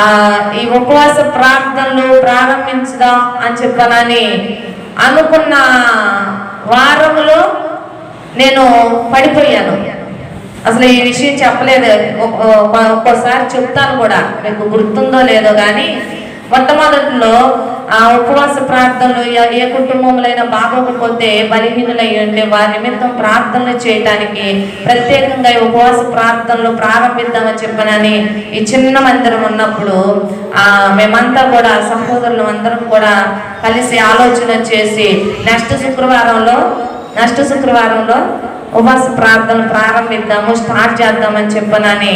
ఆ ఈ ఉపవాస ప్రార్థనలు ప్రారంభించుదాం అని చెప్పాలని అనుకున్న వారంలో నేను పడిపోయాను. అసలు ఈ విషయం చెప్పలేదు. ఒక్కోసారి చెప్తాను కూడా. మీకు గుర్తుందో లేదో కానీ మొట్టమొదటిలో ఆ ఉపవాస ప్రార్థనలు ఏ- కుటుంబంలో బాగోకపోతే బలహీనులై ఉంటే వారి నిమిత్తం ప్రార్థనలు చేయడానికి ప్రత్యేకంగా ఈ ఉపవాస ప్రార్థనలు ప్రారంభిద్దామని చెప్పనని ఈ చిన్న మందిరం ఉన్నప్పుడు ఆ మేమంతా కూడా సహోదరులు అందరం కూడా కలిసి ఆలోచన చేసి నెక్స్ట్ శుక్రవారంలో నెక్స్ట్ శుక్రవారంలో ఉపవాస ప్రార్థన ప్రారంభిద్దాము స్టార్ట్ చేద్దామని చెప్పనని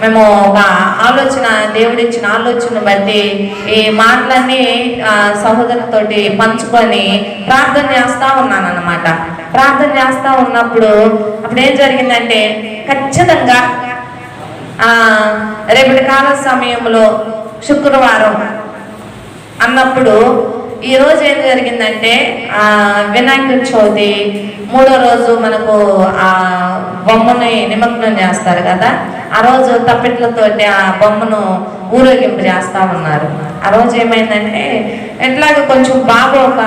మేము ఒక ఆలోచన దేవుడిచ్చిన ఆలోచన బట్టి ఈ మాటలన్నీ సహోదరులతోటి పంచుకొని ప్రార్థన చేస్తూ ఉన్నాను అనమాట ప్రార్థన చేస్తూ ఉన్నప్పుడు అప్పుడు ఏం జరిగిందంటే ఖచ్చితంగా రేపటి కాల సమయంలో శుక్రవారం అన్నప్పుడు ఈ రోజు ఏం జరిగిందంటే వినాయక చవితి మూడో రోజు మనకు ఆ బొమ్మని నిమగ్నం చేస్తారు కదా ఆ రోజు తప్పెట్లతోటి ఆ బొమ్మను ఊరేగింపు చేస్తా ఉన్నారు. ఆ రోజు ఏమైందంటే ఎట్లాగ కొంచెం బాబు ఒక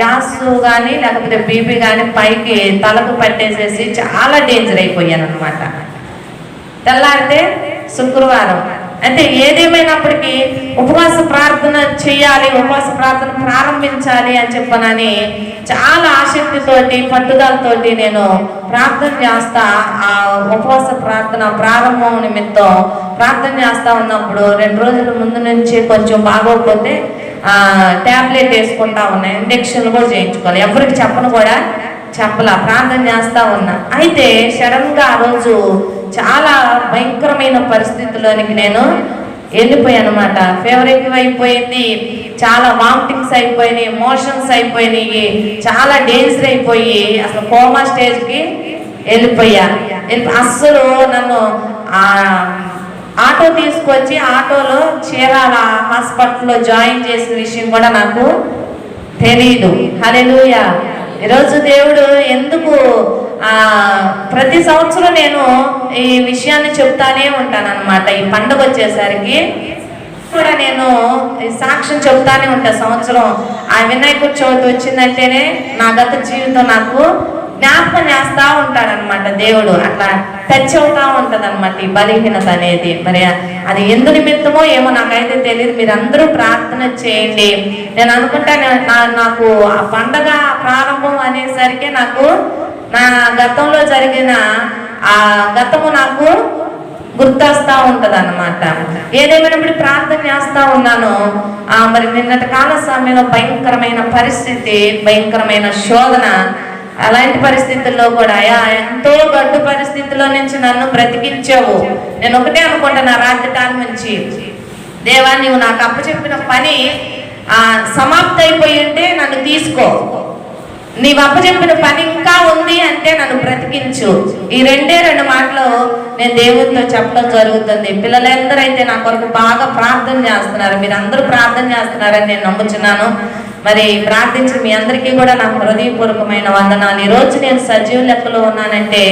గ్యాస్ కానీ లేకపోతే బీపీ కానీ పైకి తలకు పట్టేసేసి చాలా డేంజర్ అయిపోయాను అనమాట తెల్లారితే శుక్రవారం. అంటే ఏదేమైనప్పటికీ ఉపవాస ప్రార్థన చేయాలి ఉపవాస ప్రార్థన ప్రారంభించాలి అని చెప్పనని చాలా ఆసక్తితోటి పట్టుదలతోటి నేను ప్రార్థన చేస్తా ఆ ఉపవాస ప్రార్థన ప్రారంభం నిమిత్తం ప్రార్థన చేస్తా ఉన్నప్పుడు రెండు రోజుల ముందు నుంచి కొంచెం బాగోకపోతే ఆ ట్యాబ్లెట్ వేసుకుంటా ఉన్నాయి ఇంజక్షన్లు కూడా చేయించుకోవాలి. ఎవరికి చెప్పను కూడా చెప్పలా ప్రార్థన చేస్తూ ఉన్నా. అయితే సడన్గా ఆ రోజు చాలా భయంకరమైన పరిస్థితిలోనికి నేను వెళ్ళిపోయాను అనమాట ఫీవర్ ఎక్కువైపోయింది చాలా వామిటింగ్స్ అయిపోయినాయి మోషన్స్ అయిపోయినాయి చాలా డేంజర్ అయిపోయి అసలు కోమా స్టేజ్కి వెళ్ళిపోయా. అస్సలు నన్ను ఆటో తీసుకొచ్చి ఆటోలో చీరాల హాస్పిటల్లో జాయిన్ చేసిన విషయం కూడా నాకు తెలీదు. హల్లెలూయా. ఈరోజు దేవుడు ఎందుకు ఆ ప్రతి సంవత్సరం నేను ఈ విషయాన్ని చెప్తానే ఉంటాను అనమాట ఈ పండుగ వచ్చేసరికి కూడా నేను ఈ సాక్ష్యం చెప్తానే ఉంటా సంవత్సరం. ఆ వినాయకుడి చవితి వచ్చిందంటేనే నా గత జీవితం నాకు జ్ఞాపకం చేస్తా ఉంటాడనమాట దేవుడు. అట్లా టచ్ అవుతా ఉంటది అనమాట ఈ బలహీనత అనేది. మరి అది ఎందు నిమిత్తమో ఏమో నాకైతే తెలియదు మీరు అందరూ ప్రార్థన చేయండి. నేను అనుకుంటా నా- నాకు ఆ పండగ ప్రారంభం అనేసరికి నాకు నా గతంలో జరిగిన ఆ గతము నాకు గుర్తొస్తా ఉంటది అనమాట ఏదేమైనప్పుడు ప్రార్థన చేస్తా ఉన్నాను. మరి నిన్నటి కాల సమయంలో భయంకరమైన పరిస్థితి భయంకరమైన శోధన అలాంటి పరిస్థితుల్లో కూడా అయా ఎంతో గడ్డు పరిస్థితుల్లో నుంచి నన్ను బ్రతికించావు. నేను ఒకటే అనుకుంటున్నా రాత్రి నుంచి. దేవా నువ్వు నాకు అప్పచెప్పిన పని సమాప్తి అయిపోయి ఉంటే నన్ను తీసుకో. నీవు అప్పచెప్పిన పని ఇంకా ఉంది అంటే నన్ను బ్రతికించు. ఈ రెండే రెండు మాటలు నేను దేవుడితో చెప్పడం జరుగుతుంది. పిల్లలందరూ అయితే నా కొరకు బాగా ప్రార్థన చేస్తున్నారు. మీరు అందరూ ప్రార్థన చేస్తున్నారని నేను నమ్ముచున్నాను. మరి ప్రార్థించిన మీ అందరికీ కూడా నా హృదయపూర్వకమైన వందనాలు. ఈరోజు రోజు నేను సజీవ లెక్కలో ఉన్నానంటే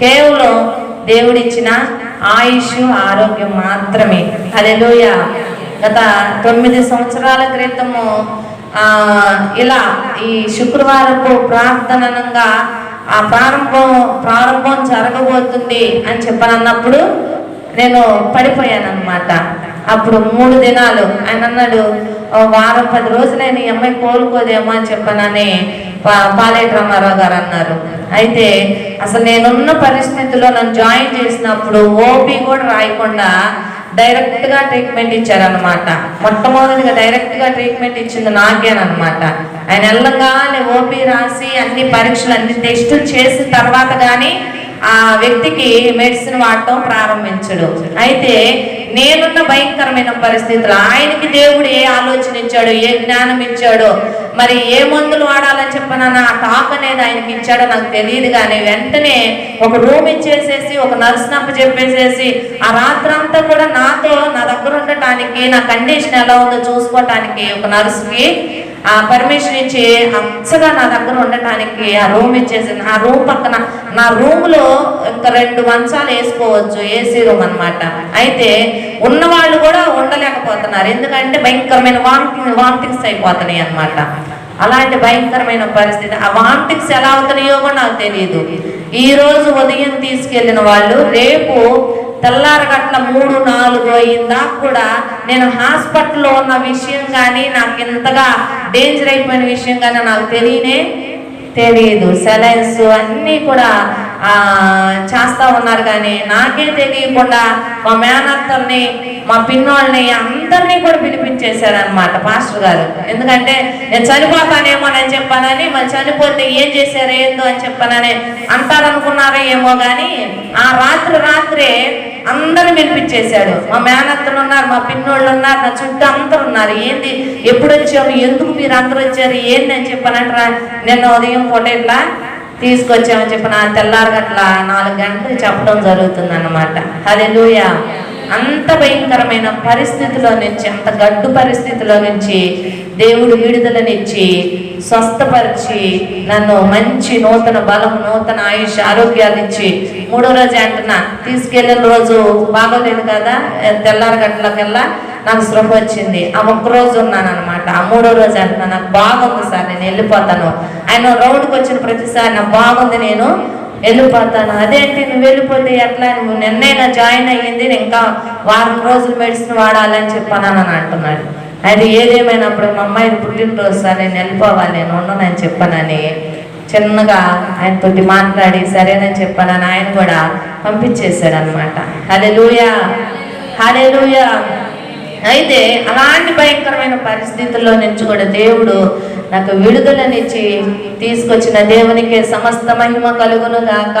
కేవలం దేవుడిచ్చిన ఆయుష్ ఆరోగ్యం మాత్రమే. హల్లెలూయా. గత తొమ్మిది సంవత్సరాల క్రితము ఇలా ఈ శుక్రవారపు ప్రార్థననంగా ఆ ప్రారంభం ప్రారంభం జరగబోతుంది అని చెప్పనన్నప్పుడు నేను పడిపోయాను అనమాట అప్పుడు మూడు దినాలు. ఆయన అన్నాడు "ఓ వారం పది రోజులైన ఈ అమ్మాయి కోలుకోదేమో అని చెప్పనని పా- పాలేటి రామారావు గారు అన్నారు. అయితే అసలు నేనున్న పరిస్థితిలో నన్ను జాయిన్ చేసినప్పుడు ఓపీ కూడా రాయకుండా డైరెక్ట్గా ట్రీట్మెంట్ ఇచ్చారనమాట మొట్టమొదటిగా డైరెక్ట్గా ట్రీట్మెంట్ ఇచ్చింది నాకేనమాట ఆయన వెళ్ళగానే ఓపీ రాసి అన్ని పరీక్షలు అన్ని టెస్టులు చేసిన తర్వాత కానీ ఆ వ్యక్తికి మెడిసిన్ వాడటం ప్రారంభించడు. అయితే నేనున్న భయంకరమైన పరిస్థితులు. ఆయనకి దేవుడు ఏ ఆలోచన ఇచ్చాడు ఏ జ్ఞానం ఇచ్చాడో మరి ఏ మందులు వాడాలని చెప్పనన్న ఆ టాక్ అనేది ఆయనకి ఇచ్చాడో నాకు తెలియదు కానీ వెంటనే ఒక రూమ్ ఇచ్చేసేసి ఒక నర్స్ నంప చెప్పేసేసి ఆ రాత్రంతా కూడా నాతో నా దగ్గర ఉండటానికి నా కండిషన్ ఎలా ఉందో చూసుకోవటానికి ఒక నర్స్కి ఆ పర్మిషన్ ఇచ్చి అచ్చగా నా దగ్గర ఉండటానికి ఆ రూమ్ ఇచ్చేసింది. ఆ రూమ్ పక్కన నా రూమ్లో ఇంకా రెండు మంచాలు వేసుకోవచ్చు ఏసీ రూమ్ అన్నమాట. అయితే ఉన్న వాళ్ళు కూడా ఉండలేకపోతున్నారు. ఎందుకంటే భయంకరమైన వామిటింగ్ వామిటింగ్స్ అయిపోతున్నాయి అన్నమాట. అలాంటి భయంకరమైన పరిస్థితి. ఆ వామిటింగ్స్ ఎలా అవుతున్నాయో కూడా నాకు తెలియదు ఈ రోజు ఉదయం తీసుకెళ్ళిన వాళ్ళు రేపు తెల్లారగట్ల మూడు నాలుగు అయిందా కూడా నేను హాస్పిటల్లో ఉన్న విషయం కానీ నాకు ఇంతగా డేంజర్ అయిపోయిన విషయం కానీ నాకు తెలియనే తెలియదు. సెలైన్స్ అన్నీ కూడా చేస్తా ఉన్నారు కానీ నాకే తెలియకుండా మా మేనత్తల్ని మా పిన్నోళ్ళని అందరినీ కూడా పిలిపించేశారనమాట పాస్టర్ గారు. ఎందుకంటే నేను చనిపోతానేమోనని చెప్పానని మరి చనిపోతే ఏం చేశారో ఏందో అని చెప్పానని అంటారనుకున్నారో ఏమో కానీ ఆ రాత్రి రాత్రే అందరిని పిలిపించేశాడు. మా మేనత్తలు ఉన్నారు మా పిన్నోళ్ళు ఉన్నారు నా చుట్టూ అందరు ఉన్నారు. ఏంది? ఎప్పుడు వచ్చాము ఎందుకు మీరు అందరు వచ్చారు? ఏంది అని చెప్పానంటారా? నిన్న ఉదయం పూట ఇట్లా తీసుకొచ్చామని చెప్పి నా తెల్లారు గంటల నాలుగు గంటలు చెప్పడం జరుగుతుంది అన్నమాట అదే అంత భయంకరమైన పరిస్థితిలో నుంచి అంత గడ్డు పరిస్థితిలో నుంచి దేవుడు విడుదలనిచ్చి స్వస్థపరిచి నన్ను మంచి నూతన బలం నూతన ఆయుష్ ఆరోగ్యాలు ఇచ్చి మూడో రోజు అంటున్నా తీసుకెళ్ళిన రోజు బాగోలేదు కదా తెల్లారి గంటలకల్లా నాకు స్పృహ వచ్చింది. ఆ ఒక్క రోజు ఉన్నాను అనమాట ఆ మూడో రోజు అంటున్నా నాకు బాగుంది సార్ నేను వెళ్ళిపోతాను. ఆయన రౌండ్కి వచ్చిన ప్రతిసారి నాకు బాగుంది నేను వెళ్ళిపోతాను. అదేంటి నువ్వు వెళ్ళిపోతే ఎట్లా? నువ్వు నిన్నైనా జాయిన్ అయ్యింది నేను ఇంకా వారం రోజులు మెడిసిన్ వాడాలని చెప్పానని అని అంటున్నాడు. అది ఏదేమైనప్పుడు మా అమ్మాయి పుట్టినరోజు సార్ నేను వెళ్ళిపోవాలి నేను ఉండనని చెప్పానని చిన్నగా ఆయనతోటి మాట్లాడి సరేనని చెప్పానని ఆయన కూడా పంపించేశాడు అనమాట హలే లూయా హలే అయితే అలాంటి భయంకరమైన పరిస్థితుల్లో నుంచి కూడా దేవుడు నాకు విడుదలనిచ్చి తీసుకొచ్చిన దేవునికి సమస్త మహిమ కలుగును గాక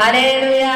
హల్లెలూయా.